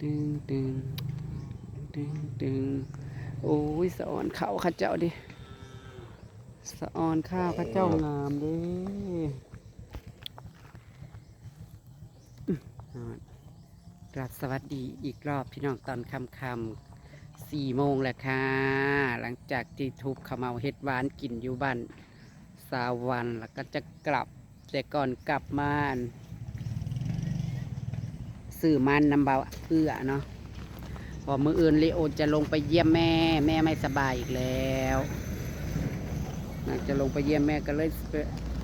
ตึงตึงตึงตึงโอ้ยสะออนข้าวข้าเจ้าดิสะออนข้าวข้าเจ้างามเด้กราบสวัสดีอีกรอบพี่น้องตอนคำคำๆสี่โมงแหล้วค่ะ หลังจากที่ทุบขาวเหมาเฮ็ดหวานกินอยู่บ้านสาวันแล้วก็จะกลับแต่ก่อนกลับมา สื่อมันนำเบาเอื้อเนาะพอมืออื่นเลโอจะลงไปเยี่ยมแม่ แม่ไม่สบายอีกแล้วนจะลงไปเยี่ยมแม่ก็เลย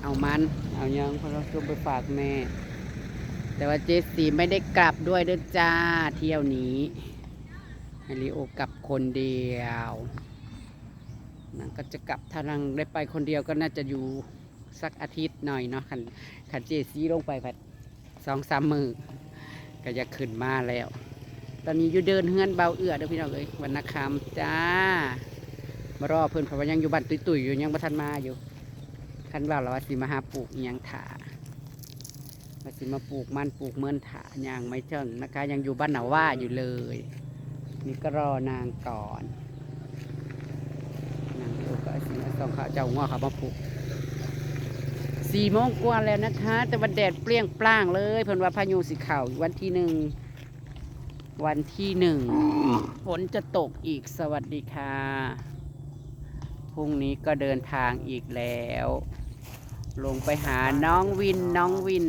เอามัน เอายังเพราะเราชวนไปฝากแม่ แต่ว่าเจสสีไม่ได้กลับด้วยเด้อจ้าเที่ยวนี้ให้ลีโอกลับคนเดียวนั่นก็จะกลับถ้านังได้ไปคนเดียวก็น่าจะอยู่สักอาทิตย์หน่อยเนาะขันขันเจซีลงไปผัดสองสามมือ ก็จะขึ้นมาแล้ว ตอนนี้อยู่เดินเฮือนเบาเอื้อเด้อพี่น้องเอ้ยวันนักคำจ้ามารอเพื่อนเพราะว่ายังอยู่บ้านตุยๆอยู่ยังบ่ทันมาอยู่คันว่าเราว่าสิมาหาปลูกยังถาว่าสิมาปลูกมันปลูกเมือนถายังไม่เชิงนะคะ ยังอยู่บ้านหนาว่าอยู่เลย นี่ก็รอนางก่อนนางเดียก็สิมาส่องเขาเจ้าง้อเขามาปลูก สี่โมงกว่าแล้วนะคะ แต่วันแดดเปรี้ยงปร้างเลยเพิ่นว่าพายุสิเข่าวันที่หนึ่งวันที่หนึ่งฝนจะตกอีกสวัสดีค่ะพรุ่งนี้ก็เดินทางอีกแล้ว ลงไปหาน้องวินน้องวิน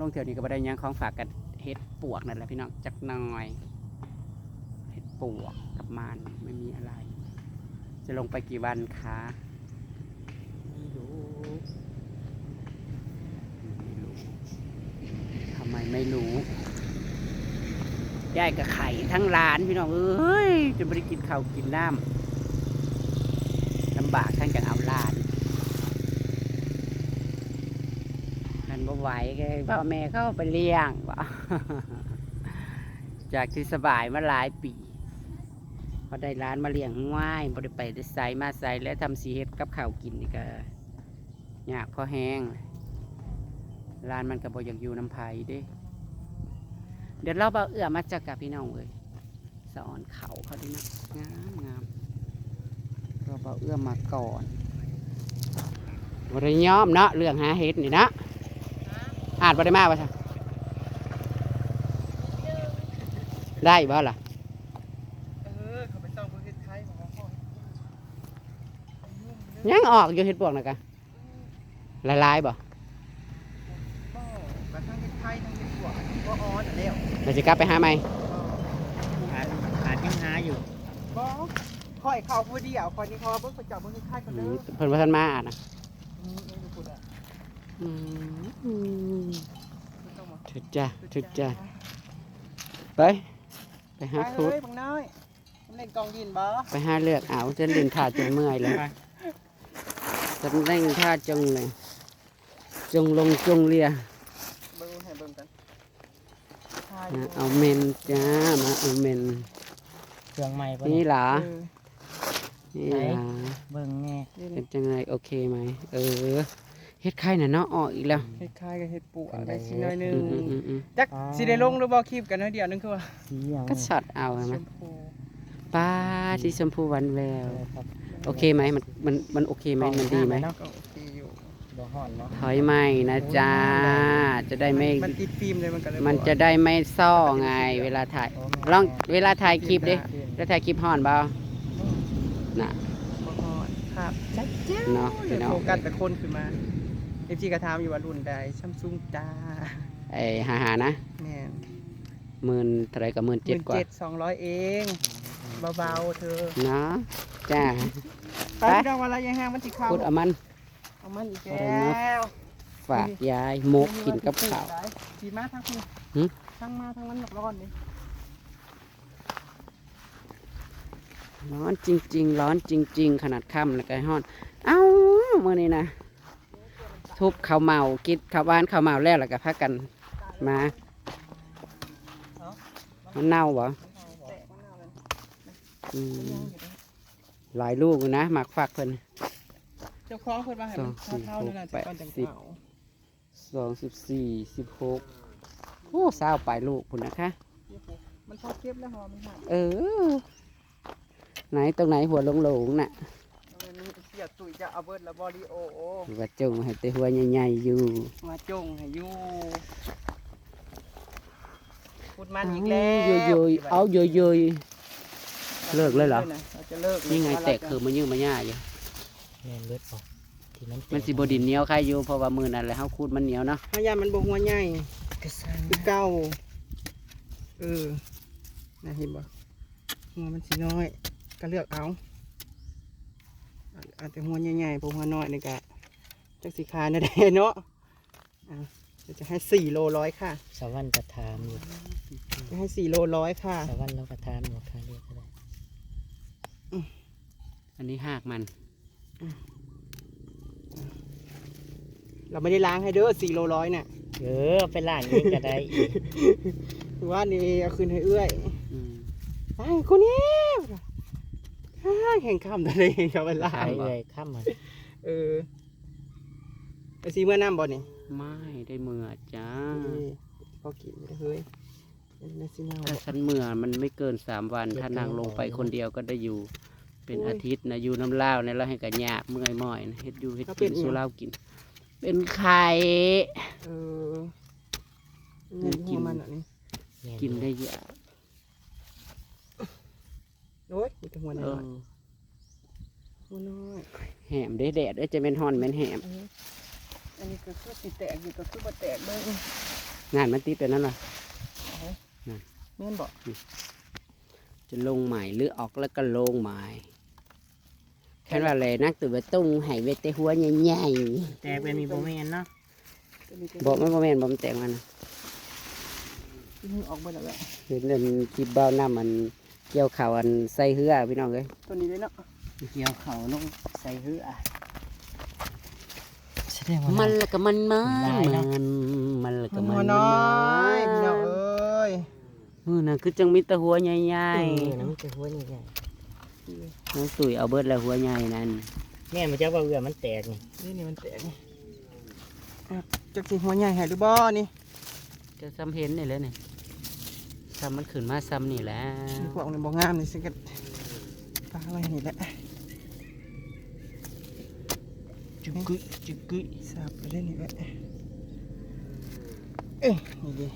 ลงแถวนี้ก็บได้ยังของฝากกันเฮ็ดปวกนั่นแหละพี่น้องจักน่อยเฮ็ดปวกกับมันไม่มีอะไร จะลงไปกี่วันคะไม่รู้ ไม่รู้ทำ ไมไม่รู้ยายกับไข่ทั้งร้านพี่น้องเอ้ยจะไม่ได้กินข้าวกินน้ำลำบากทั้งจากเอาลานมันบ่ไหวก็พ่อแม่เข้าไปเลี้ยงวะจากที่สบายมาหลายปีพอได้ร้านมาเลี้ยงง่ายบ่ได้ไปได้ใส่มาใส่แล้วทำสีเฮ็ดกับข้าวกินนี่ก็ยากพอแห้ง ร้านมันก็บอยากอยู่น้ำไผ่เด้ เดี๋ยวเราเบาเอื้อมาจากกับพี่น้องเลยสอนเขาเขาดีนะงามงามเราเบาเอื้อมาก่อนบริยอมเนาะเรื่องหาเห็ดนี่นะอ่านบริมาป่ะจ๊ะได้บ่ล่ะเออเขาไปต้องประยังออกอยู่เห็ดปวกนะกะละลายบ่ ก็กระทั่งประเทศไทยทั้งประเทศหัวก็อ อนแล้วเราจะกลับไปหาไหมอาจอาจยังหาอยู่ก็คอยเข้าผู้เดียวคอยนี่เขาเพิ่งไปจับประเทศไทยกันอืเด้มอเพิ่นว่าท่านมาอ่านนะอืมไม่รู้พูดอะอืมไม่ต้องมาถึกจ้ะถึกจ้ะไปไปหาไปฟุตเลยบังน้อยมันเล่นกองยินบ่ไปหาเลือกเอาจะลินท่าจงเมื่อยเลยจะเล่นท่าจงเลย จงลงจงเลีย เบิ่งให้เบิ่งกันทาย นะเอาเมนจ้ามาเอาเมนเครื่องใหม่ปะนี่เนี่ยหรอเออนี่หรอเบิ่งแน่นี่เป็นจังไงโอเคไหมเออเฮ็ดไข่น่ะเนาะออกอีกแล้วคล้ายๆกับเห็ดปูอะได้ชิ้นน้อยหนึงอืมอืมอืมอืมจักสิได้ลงหรือบ่คลิปกันน้อยเดียวนึงคือว่าสีอย่างก็ช็อตเอาใช่ไหชมมพูป้าสีชมพูหวันแววครับโอเคไหมมันมันมันโอเคไหมมันดีไหม บ่ฮ้อนเนาะถอยไม่นะจ้า จะได้ไม่ มันติดฟิล์มเลยมันก็เลยมันบ่จะได้ไม่ซ่อไง เวลาถ่ายลองเวลาถ่ายคลิปดิแล้วถ่ายคลิปห่อนเปล่าน่ะ บ่ฮอดครับจัดเจ้าเนาะพี่น้อง โฟกัสแต่คนขึ้นมาเอฟซีก็ถามอยู่ว่ารุ่นใดซัมซุงจ้าไอ้หาหานะแม่นหมื่นเท่าไหรกับหมื่นเจ็ดกว่าเจ็ดสองร้อยเองเบาๆเธอเนาะจ้า ไปพี่น้องวันละยังห้างมันสิเข้า พูดเอามัน เอามันอีกเอาแล้มาวฝากยายมกกินกับข้าวสีมาทั้งคุณหึทั้งมาทั้งมันหนักร้อนนี่ร้อนจริง ๆ ร้อนจริง ๆ ขนาดค่ำแล้วก็ฮ้อน เอ้ามื่อนี้นะทุบข้าวเมากินข้าวบ้านข้าวเมาแล้วแล้วก็พักกันมามันเน่าบ่แตกมันเอาเลยอืมยังอยู่เลยหลายลูกอยู่นะหมักฝักเพิ่น เจ้าของเพิ่นว่าให้มันสองสี่เท่าๆนั่นแหละหกแปด ก่อนจังสิบเผาสองสิบสี่สิบหกโอ้สาวปลายลูกพุ่นนะคะ มันพอเก็บแล้วหอมมันหักเออ ไหนตรงไหนหัวหลงๆน่ะเอาอันนี้เสียตุ๋ยจะเอาเบิดแล้วบอดีโอโอว่าจงให้แต่หัวใหญ่ๆอยู่ มาจงให้อยู่พูดมันอีกแล้วโยยๆเอาโยยเลิกเลยเหรอ เราจะเลิกๆนี่ไงแตกคือมันยืมมาย่าอยู่ แม่นเลือดออกที่มันมันสิบดินเหนียวใครอยู่เพราะว่ามือนั่นแหละเฮาคูดมันเหนียวเนาะพยายามมันบหัวใหญ่กระซังคือเก่าเออนะเห็นบ่หัวมันสีน้อย ก็เลือกเอาเอาเอาแต่หัวใหญ่ๆพวกหัวน้อยนี่กะจักสีคายนะได้เนาะอะเดี๋ยวจะให้สี่โลร้อยค่ะสวรรค์กระทามอยู่จะให้สี่โลร้อยค่ะ สวรรค์เรากระทามหมดค่าเรียกก็ได้อันนี้หากมัน เราไม่ได้ล้างให้เด้อสี่โลร้อยเนี่ยเออเอาไปล้างเองก็ได้อีกคือว่านี่เอาคืนให้เอื้อยอืมไอ้คนนี้ฮ่าแข่งข้ามตัวเองเขาไปล้าขางยเลยข้ามมันเออไปซีเมื่อน้ำบ่เนี่ย ไม่ได้มือจ้าพอกินเฮ้ยนี่สิเนาถ้าฉันมือมันไม่เกินสามวัน ถ้านางลงไปคนเดียวก็ได้อยู่ เป็นอาทิตย์นะอยู่น้ำเล่าวเนี่ยเราให้กันยากเมื่อยม่อยนะเฮ็ดอยู่เฮ็ดกินสู้เล่าวกิน เป็นไข่เออนี่กินมันอะนี่แม่นกินได้ยากโอ้ยมีแต่หัวเอน้ออยหัวน้อยแหมได้แดดเอ้ยจะเป็นห่อนเป็นแหมอันนี้ก็คือสิแตกอยู่ก็คือบ่แตกเบิ่งงานมันติดไปนั่นล่ะแม่นบ่จะลงใหม่หรือออกแล้วก็ลงใหม่ แค่ว่าเลยนักตื่นไปตุ้งให้เวทแต่หัวใหญ่แต่เป็นมีโบแมนเนาะๆบอกไม่บอกแม่นบอมนแต่งมันนะนี่ออกไปแล้วแหละเห็นอันคลิปเบ้าหน้ามันเกี่ยวข่าวอันใส่เหือพี่น้องเลยตัวนี้เลยเนาะเกี่ยวเขาลงใส่เหือแสดงว่ามันละก็มันมันได้เนอะมันมันละก็มัหัวนน้อยพี่น้องเอ้ยมือน่ะคือจังมีแต่หัวใหญ่เออน้ำจะหัวนี่ไงๆ น้องตุ๋ยเอาเบิดแล้วหัวใหญ่นั่นแม่มันจะว่าเอือมันแตกนี่นี่นี่มันแตกนี่อะจักสิหัวใหญ่ให้หรือบ่นี่จะซ้ำเห็นนี่แหล้วนี่ซ้ำมันขึ้นมาซ้ำนี่แหละนี่พวกนี้บ่งามนี่สิก็ปลาไว้นี่แหละจุกกึยจุกกึยสับไปเล่นนี่แหละเอ้ยนี่ดิ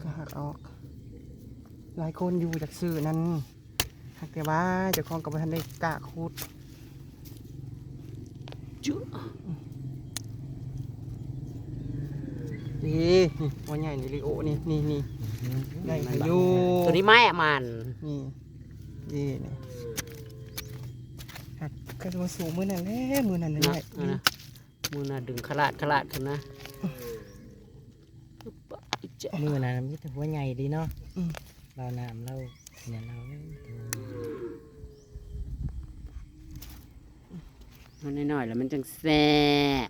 ก็หักออก หลายคนอยู่จากสื่อนั้น หักแต่ว่าเจ้าของกับทันได้กะคูดจุ๊นี่หัวใหญ่นี่ลิโอนี่นี่นี่ได้อายุตัวนี้แม่มันนี่นี่นี่หักก็จะมาสูงมือนั่นแหละมือนั่นนั่นแหนะละเอานะมือน่ะดึงขลาดขลาดขึ้นนะอึ๊บปะอึ๊บจ๊ะมือนะมีแต่หัวใหญ่ดีเนาะอืมเราน้ำเราเนี่ยเราเนี่ย มันน้อยๆแล้วมันจังแซ่บ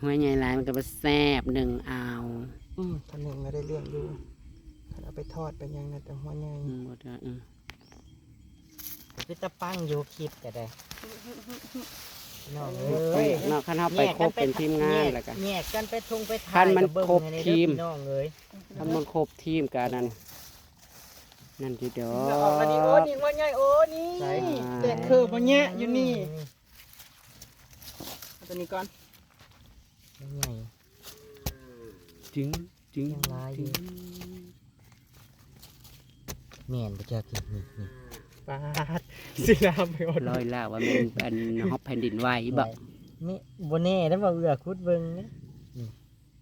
หัวใหญ่หลายมันก็บ่แซ่บหนึ่งเอาอืมท่านหนึ่งก็ได้เรื่องอยู่ท่านเอาไปทอดไปยังนะแต่หัวใหญ่อืมบ่ได้อืมคือตะปังอยู่คลิปก็ได้น้องไปเอ้ยเนาะคันเฮาไปครบเป็นทีมงานแล้วกันแยกกันไปทงไปถ่ายคันมันกับเงครบให้ได้ทีมเด้อพี่น้องเอ้ยคันมันครบทีมกันนั่นนั่นทีเดียวแล้วออกมานี่โอ้นี่หัวใหญ่โอ้นี่ใช่เด็ดคือหัวใหญ่อยู่นี่เอา ตัวนี้ก่อนหัวใหญ่จึงจึงยังลายอยู่จึงแม่นบ่เจอกินนี่นี่ปาดสิน้ำไปอดลอยล่าว่ามันเป็นฮอบแผ่นดินไหวบ่นี่บ่แน่แล้วบ่เอือคุดเบิ่งนะนี่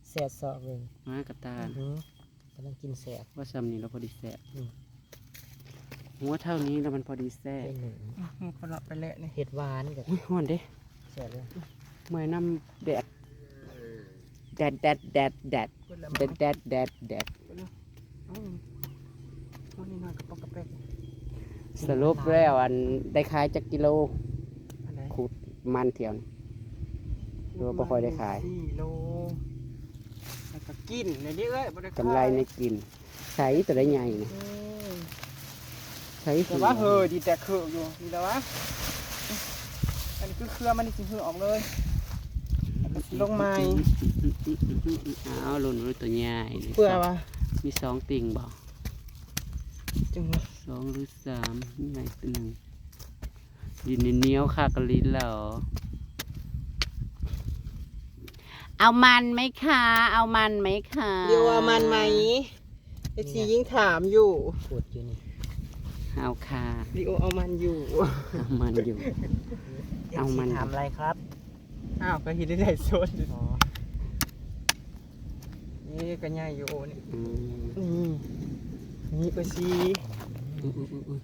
แสบซอกเบิ่งมากระตาอื้อหือกำลังกินแสบว่าซ้ำนี่เราพอดีแซ่บอืมหัวเท่านี้แล้วมันพอดีแซ่บเป็นหนึ่งคนละไปแหละนี่เห็ดหวานกับอุ้ยฮ้อนเด้แสบเลย เมื่อยน้ำแดดแดดแดดแดดแดดคนละแดดแดดแดดแดดเอ้าหัวนี่น้อยกระปอกกระแปกสรุปแล้วอันได้ขายจักกิโลอะไรขูดมันเที่ยวนี่หรือว่าบ่ค่อยได้ขายสี่โลแล้วก็กินในนี้เอ้ยบ่ได้ขายกำไรในกินใช้ตัวได้ใหญ่นะอืมใช้แต่ว่าเฮอดีแต่คืออยู่นี่แต่ว่าอันนี้คือเครือมันนี่สิเฮอออกเลยแล้วก็สิลงไม้เอาหล่นไว้ตัวใหญ่นี่เพื่อว่ามีสองติ่งบ่จังหวะสองหรือสามนี่ไงตัวหนึ่งอยู่ในเนี้ยวค่ะกะลิ้นเหรอเอามันไหมคะ เอามันไหมคะเรียกว่ามันไหมไอซียิ่งถามอยู่พูดอยู่นี่ เอาค่ะดิโอเอามันอยู่ เอามันอยู่ เอามันถามอะไรครับ อ้าวก็เห็นได้ได้โซนอ๋อนี่ก็ง่ายอยู่โอนี่อืมนี่นี่ก็ซีอุ๊ยอุ๊ยอุ๊ยอุ๊ย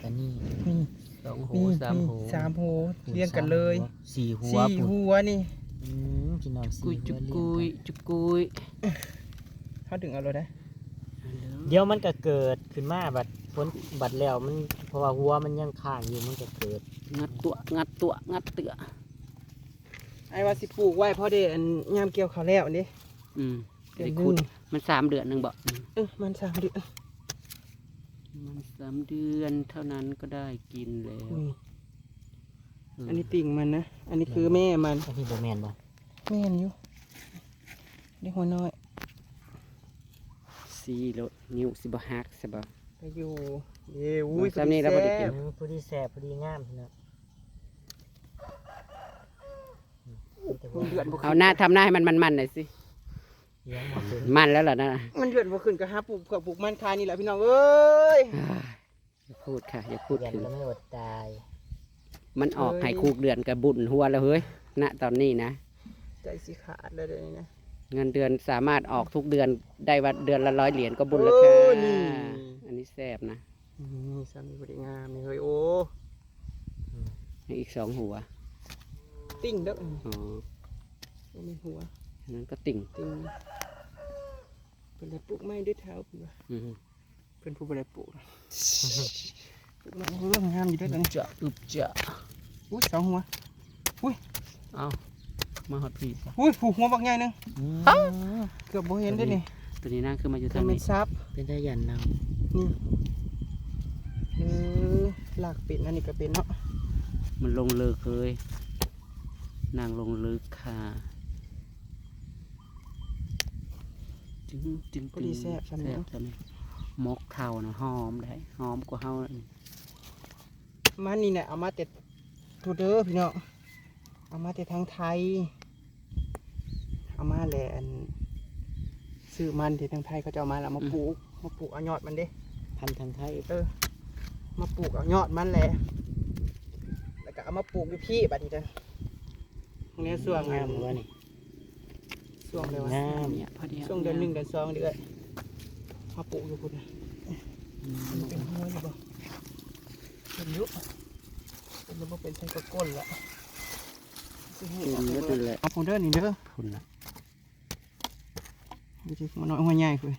แต่นี่นี่ สองหูนี่สามหูสามหูเรียงกันเลยสี่หัวสี่ปุ่นหัวนี่อืมพี่น้องสี่กุยหัจุวกเรียงกุยกันจุกกุยเขาดึงเอาเลยนะเดี๋ยวมันก็เกิดขึ้นมาบัดฝนบัดแล้วมันเพราะว่าหัวมันยังค้างอยู่มันก็เกิดงัดตัวงัดตัวงัดเตือ ไอ้ว่าสิปลูกไว้เพราะเดอันยามเกี่ยวเขาวแล้วนี่อืมเดือนได้หนึขุดงมันสามเดือนหนึ่งบอกเออมันสามเดือนมันสามเดือนเท่านั้นก็ได้กินแล้วนี่มอันนี้ติ่งมันนะ อันนี้คือแม่มัน อันนี้โบแมนบ่แม่นอยู่ได้หัวน้อย สี่โลนิ้วสิบหักสิบไปอยู่เย้อุ้ยสามนี่เราบ่ได้กินแซ่บอืมผู้ดีแสบผู้ดีงามพี่น้องอืมแต่มัว่าน เดือดบ่ขึ้เอาหน้าทำหน้าให้มันมันๆหน่อยสิเลี้ยงมาเป็นมันแล้วเหรอนะมันเดือดบ่ขึ้นก็หาปลูกเผือกปลูกมันคายนี่แหละพี่น้องเอ้ยอย่าพูดค่ะ อย่าพูดยันถึงแล้วไม่อดตายมันออกเอ้ยให้คูกเดือนกับบุญหัวแล้วเฮ้ยณตอนนี้นะ ใจสิขาดเลยเดี๋ยวนี้นะเงินเดือนสามารถออกทุกเดือนได้วันเดือนละร้อยเหรียญก็บุญแล้วค่ะโอ้นี่อันนี้แซ่บนะนี่สามีบริงามนี่เฮ้ยโอ้ให้อีกสองหัว ติ่งเด้ออ๋อบ่มีหัวอันนั้นก็ติ่งติ่งเป็นอะไรปลูกไม้ด้วยเท้าเพิ่นว่าอืมเพิ่นผู้บ่ได้ปลูกปลูกไม้เรื่องงามอยู่เด้วยอึกันบจะอึบจะอุ้ยสองหัวอุ้ยเอามาหอดพี่อุ้ยผูกหัวบักใหญ่หนึงเกือบบ่เห็นได้อนี่ตัวนี้นั่งขึ้นมาอยู่จะทางเป็นนี้ซับ เป็นได้ยันนนี่เออหลากเป็นอันนี้ก็เป็นเนาะมันลงเลิกเลย นางลงลึกค่ะจึงจึงพอดีแซ่บแซ่ซำบเนาะตัวนี้มกเท่านะหอมได้หอมกว่าเฮาอันมันนี่เนี่ยเอามาแต่ทูเด้อพี่น้องเอามาแต่ทางไทย เอามาแหละอันซื้อมันที่ทางไทยเขาจะเอามาแล้วมาปลูกมาปลูกเอายอดมันเด้ำพันธุ์ทางไทยเออ มาปลูกเอายอดมันแหละแล้วก็เอามาปลูกอยู่พี่บัดนี้จ้ะ ตรงนี้ส่วงงามวะนี่ส่วงเลยวะงามเนี่ยพอดีช่วงเดือนหนึ่งเดือนสองเดือนมาปลูกอยู่พุ่นน่ะมันเป็นหัวอยู่บ่เป็นอยุเป็นอยุบ่เป็นใช้กระก้นละสิให้กินเอาไปแล้วเบิ่นั่งนแหละเอาผมเด้อนี่เด้อคุณละดูสิหัวน้อยหัวใหญ่คือ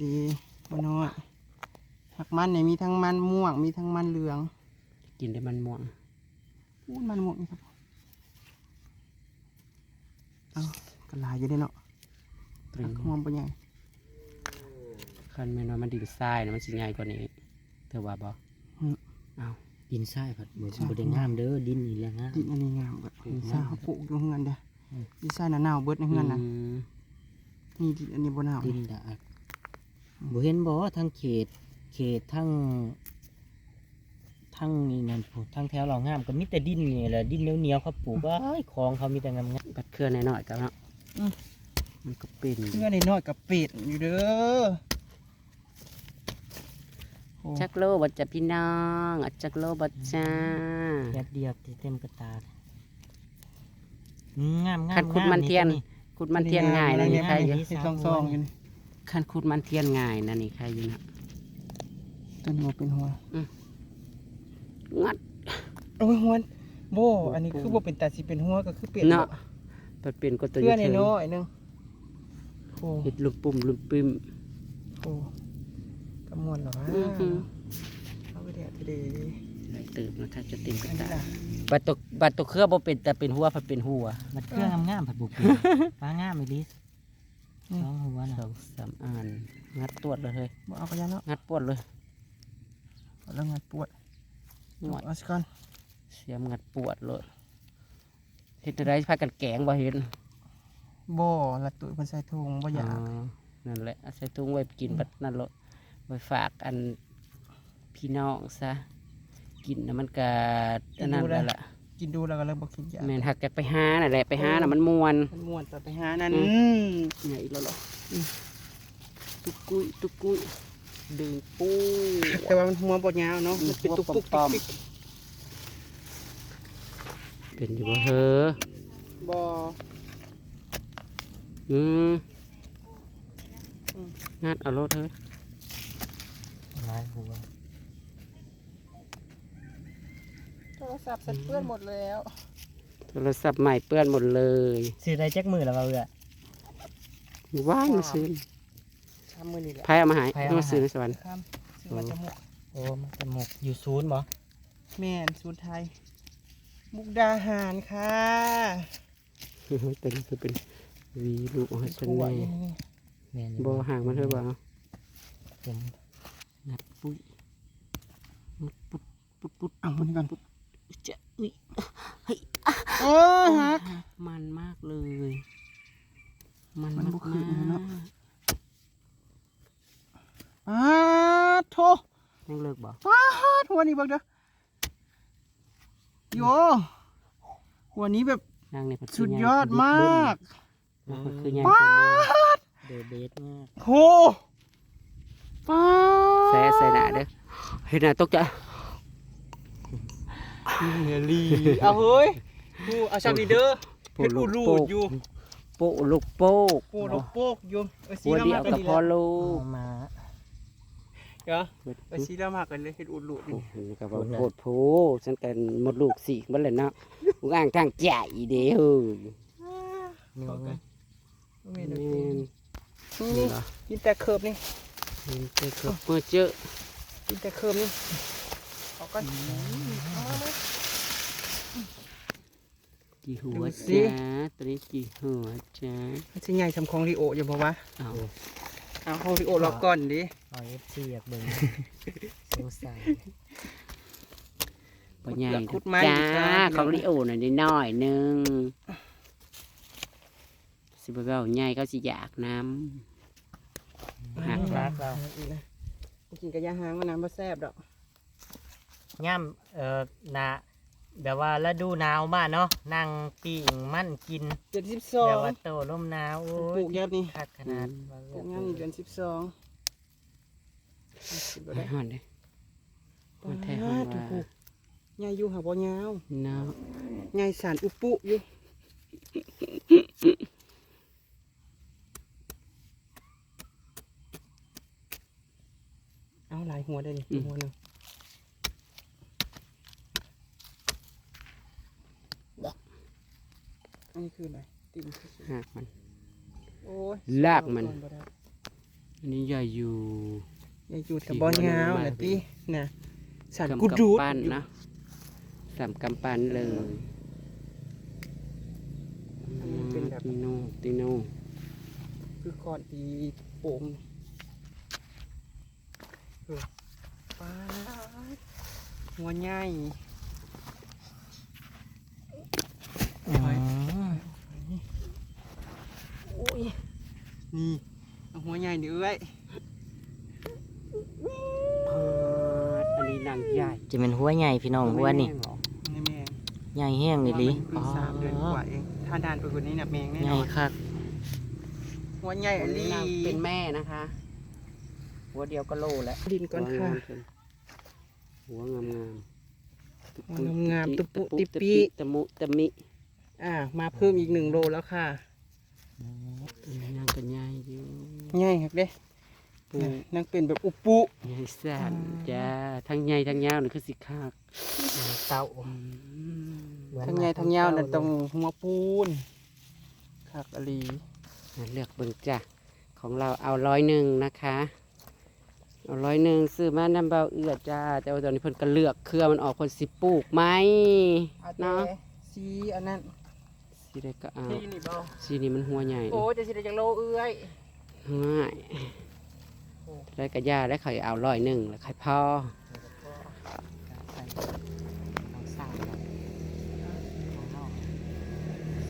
ดีหัวน้อยผักมันเนี่ยมีทั้งมันม่วงมีทั้งมันเหลือง กินได้มันม่วงอู้มันม่วงนี่ครับเอากระ ลายอยู่เด้เนาะตรึผังกหอมปะใหญ่คันแม่น้อยมันดินทรายนะมันสิใหญ่กว่านี้ เธอว่าบ่เอาดินทรายผัดบ่ใช่บ่ได้งามเด้อดินนี่แหละงามดินอันนี้งามแบบดินทรายเขาปลูกอยู่เฮือนเด้ออมดินทรายหนาหนาวเบิดในเฮือนน่ะมนี่ดินอันนี้บ่หนาวดินดาดบ่เห็นบ่ทางเขต เขตทั้งทั้งนี่นั่นพู้ทั้งแถวเรางามก็มีแต่ดินนี่แหละดินเหนียวๆเขาปลูกอ้ายของเขามีแต่งามบัดเคลื่อนหน่อยๆกันเนาะ มันก็เป็นเฮือนน้อยๆกับเป็ดอยู่เด้อโอ้จักโลบัดจะพี่น้องอะจักโลบัดจ้าๆแป๊บเดียวเต็มกระตาอืมงามงามคันขุดมันเทียนงามขุดมันเทียนง่ายนะนี่ใครอยู่เฮ็ดซองๆอยู่นี่คันขุดมันเทียนง่ายนะนี่ใครอยู่นะต้นหัวเป็นหัวงัดโอ้ยหัวโบอันนี้คือบ่เป็นตาสิเป็นหัวก็คือเป็ดเนาะ มันเป็นก็ตัวเพื่อนเทิงน้อยๆนึงโอ้เห็ดลุมปุ่มลุมปิมโอ้กำมวลเหรอวะอื้อหือเอาไปแดดไปดีหลายตื่นนะถ้าจะเต็มกระอันนี้ตาล่ะบัดตกบัดตกเครือบ่เป็นแต่เป็นหัวพัดเป็นหัวมันเครื่องงามๆผัดบุกฟ้างามอีลิสสองหัวสน่ะองสามอันงัดตวดเลยเฮ้ยบ่เอาไปยังเนาะงัดปวดเลยเอาแล้วงานปวดหน่อยเอาสิก่อนเสียมงัดปวดเลย เห็ดอะไรพากันแกงบ่เห็นบ่ละตุ้ยมันใส่ถุงบ่อยากอ๋อนั่นแหละเอาใส่ถุงไว้กินบัดนั่นโลดไว้ฝากอันพี่น้องซะกินนะมันก็อันนั้นแล้วล่ะกินดูแล้วก็เริ่มบอกกินยาแม่นหักจากไปหานั่นแหละไปหาน่ะมันม่วน มันม่วนต่อไปหานั่นอือืมใหญ่แล้วเหรออืมตุกกุยตุกกุยดึงปู แต่ว่ามันหัวบดยาวเนาะมันเป็นตุกตุกปอมติ๊ก เป็นอยู่บ่เฮ้อๆบ่อืมอืมงัดเอารถเฮ้ยลายหัวโทรศัพท์ฉันเปื้อนหมดแล้วโทรศัพท์ใหม่เปื้อนหมดเลยซื้อได้จักมือแล้วว่าเอื้อว่านมาซื้อทำมือนี่แหละไพ่เอามาใหายไผเอามาให้มาซื้อในสวรรค์ข้ามซื้อมาจมูกโอ้มันจมูกอยู่ศูนย์บ่แม่นสูตรไทย มุกดาหารค่ะเป็นคือเป็นวีลูกเอาให้ฉันถั่วแน่อยู่นี่แม่นบ่ห่างมันเถอะบ่ผมนัดปุ้ยมุดปุ๊บปุ๊บปุ๊บเอามันก่อนจะอุ้ยโอ้ฮักมันมากเลย มันมันมากบ่ขึ้นเลยเนาะมากอ้าโทยังเลิกบ่ป้าดหัวนี้เบักเด้อ โยหัวนี้แบบนางในปัจจุสุดยอดมากมันคือใหญ่ป้ากว่าหมู่ดเดเบสมากโหป้าดใส่ใส่หน้าเด้อเห็นหน้าตกใจเฮลีเอาเฮ้ยกูเอาชาบีเด้อโปเฮ็ดอูลูกรูโป๊ดกอยู่โป๊ะลูกโป๊กโอ้ดอกโป๊กอยู่เอ้ยสีหัวละเดียมาวกกันกับนี่พอแหละลูเอากมา เดี๋ยวเอ้ยสีละมากกันเลยเฮ็ดอูรูดโอ้นี่โหกับว่าโคตรโพฉันกันหมดลูกสี่มันเลยเนาะกูอ่างทางใจเด้อนิ้วนะแม่แม่นนนี่เหรอกินแต่เคิร์บนี่เห็นเจอครับเมื่อเจอกินแต่เคิร์บนี่เอาก่อนกี่หัวดูสิจ้าตัวนี้กี่หัวจ้ามันสิใหญ่ทำของลีโออยู่บ่วะเอา เอาของลีโอรอก่อนดิเอาเอฟซีอยากเบิ่งสงสัยปใหญ่ขุดไม้จ้าอีกจ้าของลิโอหน่อยนิดหน่อยหนึงสิบเก้าใหญ่ก็สิอยากน้ำหักรักเราอีกนะกินกับยาหางมันน้ำบ่แซ่บดอกย่ำเอ่อหนา แบบว่าฤดูหนาวมาเนาะนั่งปิ้งมันกินเดือนสิบสอแบบงว่าโตลมหนาวโอ้ปลูยกยอดนี่คักขนาดว่าปลูกยอดนี่เดือนสิบสองสิบบ่ไปได้หอนเลย มันแท้หอนถูกว่าใหญ่อยู่หาบ่ยาวเนาะใหญ่สารอุปุอยู่เอาหลายหัวได้ดิหัวหนึง อันนี้คืออะไรติ่งคือหักมัน โอ้ยลากมัน เอบ่ได้อันนี้ใหญ่อยู่ อย่าหยุดกับบอลยาวนะติน่ะสารกำกูดูดกำปั้นนะสามกำปั้นเลยอันนี้เป็นแบบติโน่ติโน่คือคอนตีโป่งเออป้าดหัวใหญ่อืม โอ้ย นี่เอาหัวใหญ่ดิเอ้ยพาดอันนี้นางใหญ่จะเป็นหัวใหญ่พี่น้องหัวนี่แม่งเหรอนี่แมงใหญ่แห้งเลยลิเพิ่งสามเดือนกว่าเอง ถ้าดานไปกว่านี้น่ะแมงแน่ใหนญ่อนคักหัวใหญ่ออันลีนี้นางเป็นแม่นะคะ หัวเดียวก็โลแล้วดินก่อนค่ะหัวงามงามหัวงามๆตุปุติปิตะมุตะมิ อ่า มาเพิ่มอีกหนึ่งโลแล้วค่ะอันนี้นาง กันใหญ่อยู่ใหญ่ครับเด้ปูนั่งเป็นแบบอุปุใหญ่สันจ้าทั้งใหญ่ทั้งยาวนี่คือสิคากเต่าอืมทั้งใหญ่ทั้งยาวนั่นต้องหัวปูนคักอลีอะเลือกเบิ่งจ้ะของเราเอาร้อยหนึ่งนะคะ เอาร้อยหนึ่งซื้อมาน้ำเบาเอือดจ้า แต่ว่าตอนนี้เพิ่นก็เลือกเครือมันออกคนสิปลูกไหมเอาแต่เนาะสีอันนั้น สีใดก็เอาที่นี่เบาสีนี้มันหัวใหญ่โอ้จะสิได้จังโลเอื้อยง่ายได้กระยาได้เขาเอาร้อยหนึ่งแล้วใครพ่อ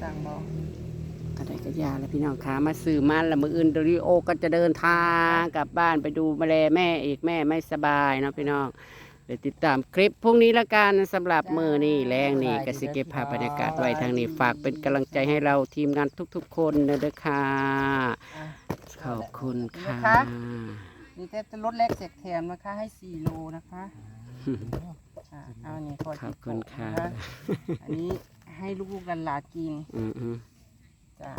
สั่งเบากันได้กระยาแล้วพี่น้องขามาซื้อมันแล้วมืออื่นโดริโอก็จะเดินทางกลับบ้านไปดูแมลแม่อีกแม่ไม่สบายเนาะพี่น้อง ไปติดตามคลิปพรุ่งนี้ละกันสำหรับมือนี่แรงนี่กสิเก็บภาพบรรยากาศไว้ทางนี้ฝากเป็นกำลังใจให้เราทีมงานทุกๆ คนนะเด้อค่ะอะขอบคุณค่ะนะคะนี่แต่จะลดแลกแจกแถมนะคะ ให้4โลนะคะอะเอาอันนี้พอขอบคุณค่ะนอันนี้ให้ลูกๆหลานๆกินอืมอืมจ้ะ